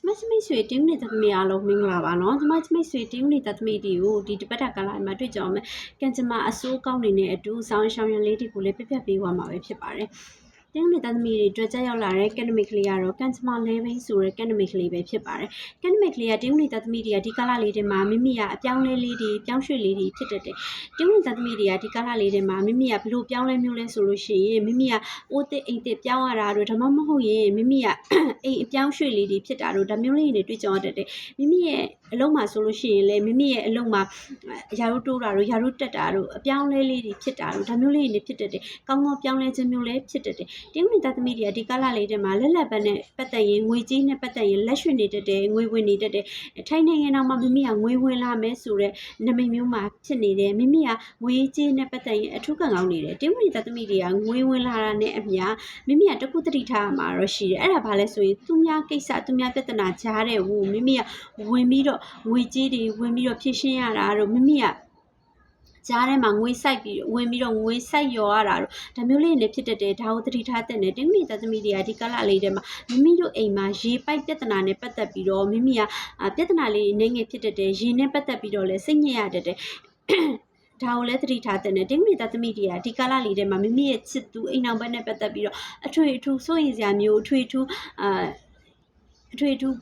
ကျမချမိတ်ဆွေတင်းနေသမီးအားလုံးမင်္ဂလာပါနော်ကျမချမိတ်ဆွေတင်းနေသမီးတွေကိုဒီတပတ်တာကာလမှာတွေ့ကြအောင်မယ်ကံကြမ္မာအစိုးကောင်းနေတဲ့အတူဆောင်းရှောင်းရန်လေးတွေကိုလည်းပြပြပေးသွားမှာပဲဖြစ်ပါတယ် တင်းနေသမီးတွေတွေ့ကြရောက်လာတဲ့ကက်နမစ်ကလေးကတော့ကံကြမ္မာလဲဘိန်းဆိုတဲ့ကက်နမစ်ကလေးပဲဖြစ်ပါတယ်ကက်နမစ်ကလေးကတင်းနေသမီးတွေကဒီကာလလေးတွေမှာမိမိကအပြောင်းလဲလေးတွေပြောင်းရွှေ့လေးတွေဖြစ်တတ်တယ်တင်းနေသမီးတွေကဒီကာလလေးတွေမှာမိမိကဘလို့ပြောင်းလဲမျိုးလဲဆိုလို့ရှိရင်မိမိကအိုးတစ်အိမ်တစ်ပြောင်းရတာတို့ဒါမှမဟုတ်ရင်မိမိကအိမ်အပြောင်းရွှေ့လေးတွေဖြစ်တာတို့ဒါမျိုးလေးတွေတွေ့ကြရတတ်တယ်မိမိရဲ့ အလုံးမှာဆိုလို့ရှိရင်လေမိမိရဲ့အလုံးမှာရာတို့တိုးတာတို့ရာတို့တက်တာတို့အပြောင်းလဲလေးတွေဖြစ်တာတို့ဒါမျိုးလေးတွေဖြစ်တတ်တယ်ကောင်းကောင်းပြောင်းလဲခြင်းမျိုးလည်းဖြစ်တတ်တယ်တင်းဝင်သားသမီးတွေကဒီကာလလေးတွေမှာလက်လက်ပတ်နဲ့ပတ်သက်ရင်ငွေကြီးနဲ့ပတ်သက်ရင်လက်ရွှေနေတတ်တယ်ငွေဝင်နေတတ်တယ်ထိုင်းနိုင်ငံတော့မှမိမိကငွေဝင်လာမယ်ဆိုတော့နမိတ်မျိုးမှာဖြစ်နေတယ်မိမိကငွေကြီးနဲ့ပတ်သက်ရင်အထူးကံကောင်းနေတယ်တင်းဝင်သားသမီးတွေကငွေဝင်လာတာနဲ့အမျှမိမိကတခုတတိထားမှာတော့ရှိတယ်အဲ့ဒါဘာလဲဆိုရင်သူများကိစ္စသူများပြဿနာကြားတဲ့ဟိုမိမိကဝင်ပြီးတော့ငွေကြေးတွေဝင်ပြီးတော့ဖြည့်ရှင်းရတာတော့မိမိကကြားထဲမှာငွေစိုက်ပြီးဝင်ပြီးတော့ငွေစိုက်ရော်ရတာတော့ဒါမျိုးလေးလည်းဖြစ်တတ်တယ်ဒါကိုသတိထားတဲ့နဲ့တင်းမိသားသမီးတွေကဒီကလလေးထဲမှာမိမိတို့အိမ်မှာရေပိုက်ပြဿနာနဲ့ပတ်သက်ပြီးတော့မိမိကအာပြဿနာလေးနည်းငယ်ဖြစ်တတ်တယ်ရေနဲ့ပတ်သက်ပြီးတော့လည်းစိတ်ညစ်ရတတ်တယ်ဒါကိုလည်းသတိထားတဲ့နဲ့တင်းမိသားသမီးတွေကဒီကာလလေးထဲမှာမိမိရဲ့ချစ်သူအိမ်အောင်ဘက်နဲ့ပတ်သက်ပြီးတော့အထွေအထူးစိုးရိမ်စရာမျိုးအထွေအထူးအာအထွေအထူး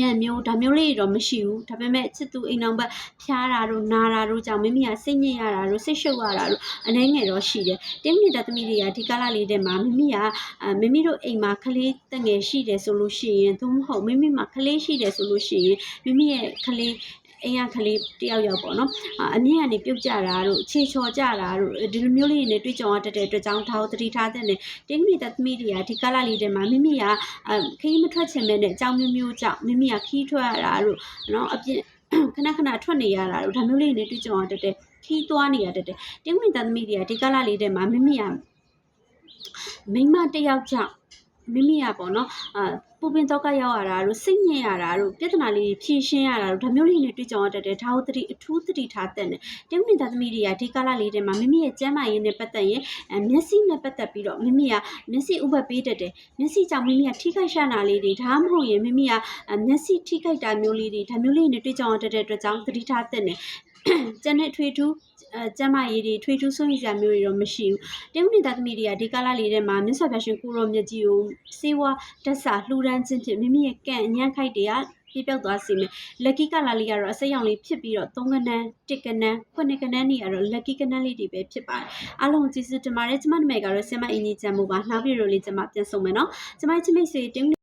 ရံမျိုးဒါမျိုးလေးတွေတော့မရှိဘူးဒါပေမဲ့ချစ်သူအိမ်အောင်ဘက်ဖျားတာတို့နာတာတို့ကြောင့်မိမိကစိတ်ညစ်ရတာတို့စိတ်ရှုပ်ရတာတို့အနေငယ်တော့ရှိတယ်တင်းမိသားသမီးတွေကဒီကာလလေးထဲမှာမိမိကအာမိမိတို့အိမ်မှာကလေးတငယ်ရှိတယ်ဆိုလို့ရှိရင်သို့မဟုတ်မိမိမှာကလေးရှိတယ်ဆိုလို့ရှိရင်မိမိရဲ့ကလေး အိမ်ကကလေးတယောက်ယောက်ပေါ့နော်အာအမြင့်ကနေပြုတ်ကြတာတို့ခြေချော်ကြတာတို့ဒီလိုမျိုးလေးတွေနဲ့တွေ့ကြုံရတတ်တဲ့အတွက်ကြောင့်ဒါကိုသတိထားတဲ့နဲ့တင်းမိသားသမီးတွေကဒီကာလလေးထဲမှာမိမိကအခရီးမထွက်ချင်မဲ့နဲ့အကြောင်းမျိုးမျိုးကြောင့်မိမိကခီးထွက်ရတာတို့နော်အပြစ်ခဏခဏထွက်နေရတာတို့ဒါမျိုးလေးတွေနဲ့တွေ့ကြုံရတတ်တယ်ခီးသွားနေရတတ်တယ်တင်းဝင်သားသမီးတွေကဒီကာလလေးထဲမှာမိမိကမိန်းမတစ်ယောက်ကြောင့် မိမိကပေါ့နော်အာပူပင်တော့ကရောက်ရတာတို့စိတ်ညစ်ရတာတို့ပြဿနာလေးဖြေရှင်းရတာတို့ဒါမျိုးလေးတွေတွေ့ကြုံရတတ်တယ်ဒါကိုသတိအထူးသတိထားတဲ့နဲ့တင်းဝင်သားသမီးတွေကဒီကာလလေးထဲမှာမိမိရဲ့ကျန်းမာရေးနဲ့ပတ်သက်ရင်အဲမျက်စိနဲ့ပတ်သက်ပြီးတော့မိမိကမျက်စိဥပတ်ပေးတတ်တယ်မျက်စိကြောင့်မိမိကထိခိုက်ရှာနာလေးတွေဒါမှမဟုတ်ရင်မိမိကအဲမျက်စိထိခိုက်တာမျိုးလေးတွေဒါမျိုးလေးတွေတွေ့ကြအောင်တတ်တဲ့အတွက်ကြောင့်သတိထားတဲ့နဲ့ကျန်တဲ့ထွေထူးအဲ ကျမ်းမာရေးတွေထွေထူးဆုံးရစရာမျိုးတွေတော့မရှိဘူးတင်းဦးနေသားသမီးတွေကဒီကာလလေးထဲမှာမြတ်စွာဘုရားရှင်ကိုရောမြတ်ကြီးကိုစေဝါတက်စာလှူဒန်းခြင်းဖြင့်မိမိရဲ့ကံအညံ့ခိုက်တွေကပြပြောက်သွားစေမယ်။ lucky ကလာလေးကတော့အစိမ်းရောင်လေးဖြစ်ပြီးတော့3ကနန်း1ကနန်း9ကနန်းနေရတော့ lucky ကနန်းလေးတွေပဲဖြစ်ပါတယ်။အားလုံးကျေးဇူးတင်ပါတယ်။ကျမနာမည်ကတော့ဆင်မအင်းကြီးချမ်းမို့ပါ။နောက်ပြီးတော့လေးကျမပြန်ဆုံးမယ်နော်။ကျမချစ်မိတ်ဆွေတင်း